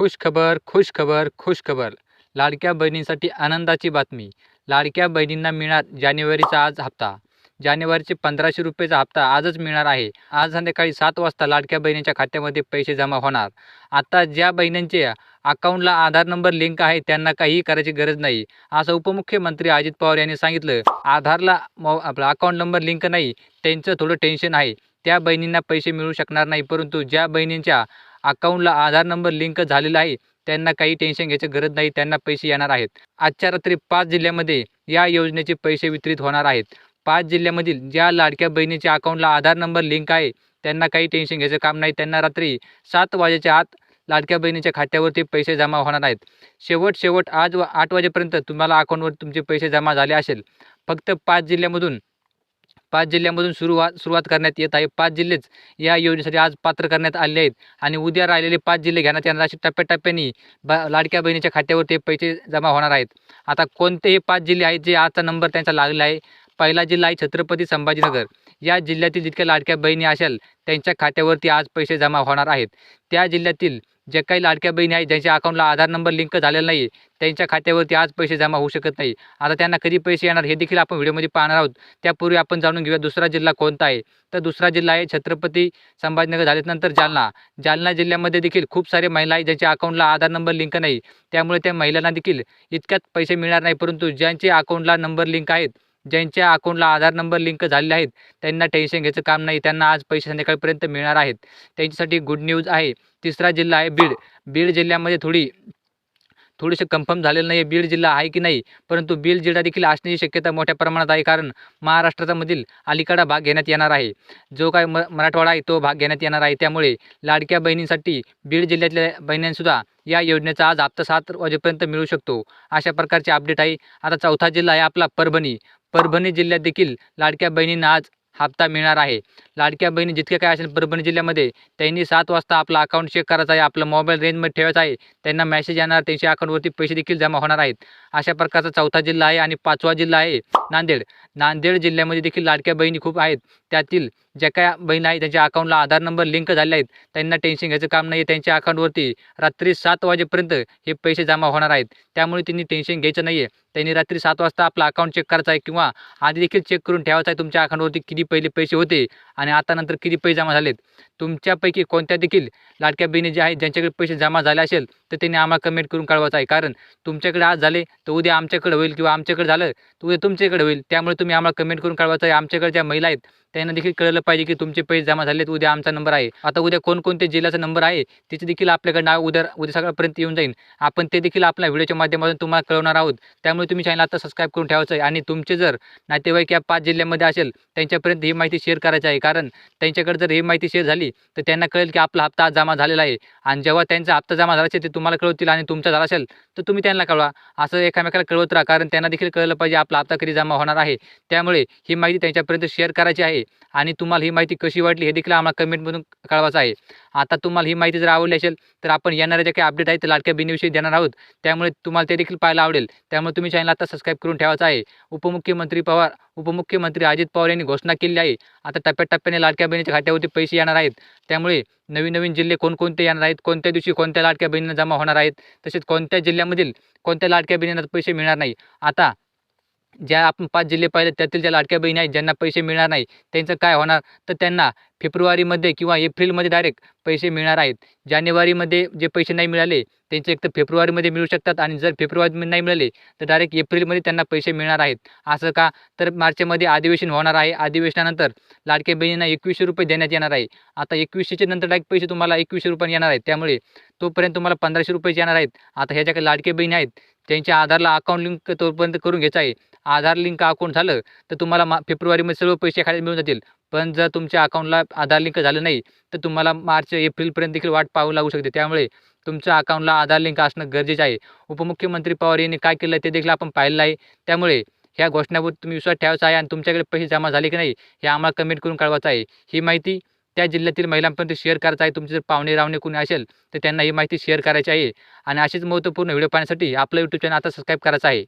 खुश खबर खुश खबर खुश खबर. लाडक्या बहिणींसाठी आनंदाची बातमी. लाडक्या बहिणींना मिळणार जानेवारीचा आज हप्ता. जानेवारीचे पंधराशे रुपयेचा हप्ता आजच मिळणार आहे. आज संध्याकाळी सात वाजता लाडक्या बहिणीच्या खात्यामध्ये पैसे जमा होणार. आता ज्या बहिणींचे अकाउंटला आधार नंबर लिंक आहे त्यांना काहीही करायची गरज नाही. असं उपमुख्यमंत्री अजित पवार यांनी सांगितलं. आधारला आपला अकाउंट नंबर लिंक नाही. त्यांचं थोडं टेन्शन आहे. त्या बहिणींना पैसे मिळू शकणार नाही. परंतु ज्या बहिणींच्या अकाउंटला आधार नंबर लिंक झालेला आहे. त्यांना काही टेन्शन घ्यायची गरज नाही त्यांना पैसे येणार आहेत. आजच्या रात्री पाच जिल्ह्यामध्ये या योजनेचे पैसे वितरित होणार आहेत. पाच जिल्ह्यामधील ज्या लाडक्या बहिणीच्या अकाउंटला आधार नंबर लिंक आहे त्यांना काही टेन्शन घ्यायचं काम नाही. त्यांना रात्री सात वाजेच्या आत लाडक्या बहिणीच्या खात्यावरती पैसे जमा होणार आहेत. शेवट शेवट आज व आठ वाजेपर्यंत तुम्हाला अकाउंटवर तुमचे पैसे जमा झाले असेल. फक्त पाच जिल्ह्यामधून पाच जिल्ह्यामधून सुरुवात सुरुवात करण्यात येत आहे. पाच जिल्हेच या योजनेसाठी आज पात्र करण्यात आले आहेत. आणि उद्या राहिलेले पाच जिल्हे घेण्यात येणार असे टप्प्याटप्प्याने ब लाडक्या बहिणीच्या खात्यावर ते पैसे जमा होणार आहेत. आता कोणतेही पाच जिल्हे आहेत जे आजचा नंबर त्यांचा लागला आहे? पहिला जिल्हा आहे छत्रपती संभाजीनगर. या जिल्ह्यातील जितक्या लाडक्या बहिणी असेल त्यांच्या खात्यावरती आज पैसे जमा होणार आहेत. त्या जिल्ह्यातील ज्या काही लाडक्या बहिणी आहेत ज्यांच्या अकाउंटला आधार नंबर लिंक झालेला नाही त्यांच्या खात्यावरती आज पैसे जमा होऊ शकत नाही. आता त्यांना कधी पैसे येणार हे देखील आपण व्हिडिओमध्ये पाहणार आहोत. त्यापूर्वी आपण जाणून घेऊया दुसरा जिल्हा कोणता आहे. तर दुसरा जिल्हा आहे छत्रपती संभाजीनगर झाल्यानंतर जालना. जालना जिल्ह्यामध्ये देखील खूप सारे महिला आहेत ज्यांच्या अकाउंटला आधार नंबर लिंक नाही. त्यामुळे त्या महिलांना देखील इतक्यात पैसे मिळणार नाही परंतु ज्यांचे अकाउंटला नंबर लिंक आहेत ज्यांच्या अकाउंटला आधार नंबर लिंक झालेले आहेत त्यांना टेन्शन घ्यायचं काम नाही. त्यांना आज पैसे संध्याकाळपर्यंत मिळणार आहेत. त्यांच्यासाठी गुड न्यूज आहे. तिसरा जिल्हा आहे बीड. बीड जिल्ह्यामध्ये थोडी थोडेसे कन्फर्म झालेलं नाही आहे बीड जिल्हा आहे की नाही परंतु बीड जिल्हा देखील असण्याची शक्यता मोठ्या प्रमाणात आहे कारण महाराष्ट्राचा मधील अलीकडा भाग घेण्यात येणार आहे. जो काय म मराठवाडा आहे तो भाग घेण्यात येणार आहे. त्यामुळे लाडक्या बहिणींसाठी बीड जिल्ह्यातल्या बहिणींसुद्धा या योजनेचा आज हप्ता सात वाजेपर्यंत मिळू शकतो. अशा प्रकारचे अपडेट आहे. आता चौथा जिल्हा आहे आपला परभणी. परभणी जिल्ह्यात देखील लाडक्या बहिणींना आज हप्ता मिळणार आहे. लाडक्या बहिणी जितके काय असेल परभणी जिल्ह्यामध्ये त्यांनी सात वाजता आपलं अकाउंट चेक करायचं आहे आपलं मोबाईल रेंजमध्ये ठेवायचं आहे. त्यांना मेसेज येणार त्यांच्या अकाउंटवरती पैसे देखील जमा होणार आहेत. अशा प्रकारचा चौथा जिल्हा आहे आणि पाचवा जिल्हा आहे नांदेड. नांदेड जिल्ह्यामध्ये देखील लाडक्या बहिणी खूप आहेत. त्यातील ज्या काय बहीण आहे त्यांच्या अकाउंटला आधार नंबर लिंक झाले आहेत त्यांना टेन्शन घ्यायचं काम नाही त्यांच्या अकाउंटवरती रात्री सात वाजेपर्यंत हे पैसे जमा होणार आहेत. त्यामुळे त्यांनी टेन्शन घ्यायचं नाही आहे त्यांनी रात्री सात वाजता आपला अकाउंट चेक करायचं आहे किंवा आधी देखील चेक करून ठेवायचा आहे तुमच्या अकाउंटवरती किती पहिले पैसे होते. आणि आता नंतर किती पैसे जमा झालेत? तुमच्यापैकी कोणत्या देखील लाडक्या बहिणी जे आहेत ज्यांच्याकडे पैसे जमा झाले असेल तर त्यांनी आम्हाला कमेंट करून कळवायचं आहे. कारण तुमच्याकडे आज झाले तर उद्या आमच्याकडे होईल किंवा आमच्याकडे झालं तर उद्या तुमच्याकडे होईल. त्यामुळे तुम्ही आम्हाला कमेंट करून कळवायचं आहे. आमच्याकडे ज्या महिला आहेत त्यांना देखील कळलं पाहिजे की तुमचे पैसे जमा झालेत उद्या आमचा नंबर आहे. आता उद्या कोणकोणत्या जिल्ह्याचा नंबर आहे त्याचे देखील आपल्याकडे नाव उद्या उद्या सकाळपर्यंत येऊन जाईल. आपण ते देखील आपल्या व्हिडिओच्या माध्यमातून तुम्हाला कळवणार आहोत. त्यामुळे तुम्ही चॅनल आता सबस्क्राईब करून ठेवायचं आहे. आणि तुमचे जर नातेवाईक या पाच जिल्ह्यामध्ये असेल त्यांच्यापर्यंत ही माहिती शेअर करायची आहे. कारण त्यांच्याकडे जर ही माहिती शेअर झाली तर त्यांना कळेल की आपला हप्ता आज जमा झालेला आहे. आणि जेव्हा त्यांचा हप्ता जमा झाला असेल ते तुम्हाला कळवतील आणि तुमचा झाला असेल तर तुम्ही त्यांना कळवा. असं एकामेकाला कळवत राहा कारण त्यांना देखील कळलं पाहिजे आपला हप्ता कधी जमा होणार आहे. त्यामुळे ही माहिती त्यांच्यापर्यंत शेअर करायची आहे. आणि तुम्हाला ही माहिती कशी वाटली हे देखील आम्हाला कमेंटमधून कळवायचं आहे. आता तुम्हाला ही माहिती जर आवडली असेल तर आपण येणाऱ्या जे काही अपडेट आहेत ते लाडक्या बिनीविषयी देणार आहोत. त्यामुळे तुम्हाला ते देखील पाहायला आवडेल. त्यामुळे तुम्ही चॅनल आता सबस्क्राईब करून ठेवायचं आहे. उपमुख्यमंत्री पवार उपमुख्यमंत्री अजित पवार यांनी घोषणा केली आहे. आता टप्प्याटप्प्याने लाडक्या बहिणीच्या खात्यावरती पैसे येणार आहेत. त्यामुळे नवीन नवीन जिल्हे कोणकोणते येणार आहेत कोणत्या दिवशी कोणत्या लाडक्या बहिणींना जमा होणार आहेत तसेच कोणत्या जिल्ह्यामधील कोणत्या लाडक्या बहिणींना पैसे मिळणार नाही. आता ज्या आपण पाच जिल्हे पाहिले त्यातील ज्या लाडक्या बहिणी आहेत ज्यांना पैसे मिळणार नाही त्यांचं काय होणार? तर त्यांना फेब्रुवारीमध्ये किंवा एप्रिलमध्ये डायरेक्ट पैसे मिळणार आहेत. जानेवारीमध्ये जे पैसे नाही मिळाले त्यांचे एक तर फेब्रुवारीमध्ये मिळू शकतात आणि जर फेब्रुवारीमध्ये नाही मिळाले तर डायरेक्ट एप्रिलमध्ये त्यांना पैसे मिळणार आहेत. असं का? तर मार्चमध्ये अधिवेशन होणार आहे. अधिवेशनानंतर लाडक्या बहिणींना एकवीसशे रुपये देण्यात येणार आहे. आता एकवीसशेचे नंतर डायरेक्ट पैसे तुम्हाला एकवीसशे रुपये येणार आहेत. त्यामुळे तोपर्यंत तुम्हाला पंधराशे रुपये येणार आहेत. आता ह्या ज्या काही लाडके बहिणी आहेत त्यांच्या आधारला अकाउंट लिंक तोपर्यंत करून घ्यायचं आहे. आधार लिंक अकाउंट झालं तर तुम्हाला मा फेब्रुवारीमध्ये सर्व पैसे खाली मिळून जातील. पण जर तुमच्या अकाउंटला आधार लिंक झालं नाही तर तुम्हाला मार्च एप्रिलपर्यंत देखील वाट पाहू लागू शकते. त्यामुळे तुमच्या अकाउंटला आधार लिंक असणं गरजेचं आहे. उपमुख्यमंत्री पवार यांनी काय केलं ते देखील आपण पाहिलं आहे. त्यामुळे ह्या घोषणावर तुम्ही विश्वास ठेवायचा आहे आणि तुमच्याकडे पैसे जमा झाले की नाही हे आम्हाला कमेंट करून कळवायचं आहे. ही माहिती त्या जिल्ह्यातील महिलांपर्यंत शेअर करायचं आहे. तुमचे जर पाहुणे रावणे कोणी असेल तर त्यांना ही माहिती शेअर करायची आहे. आणि असेच महत्त्वपूर्ण व्हिडिओ पाहण्यासाठी आपलं यूट्यूब चॅनल आता सबस्क्राईब करायचं आहे.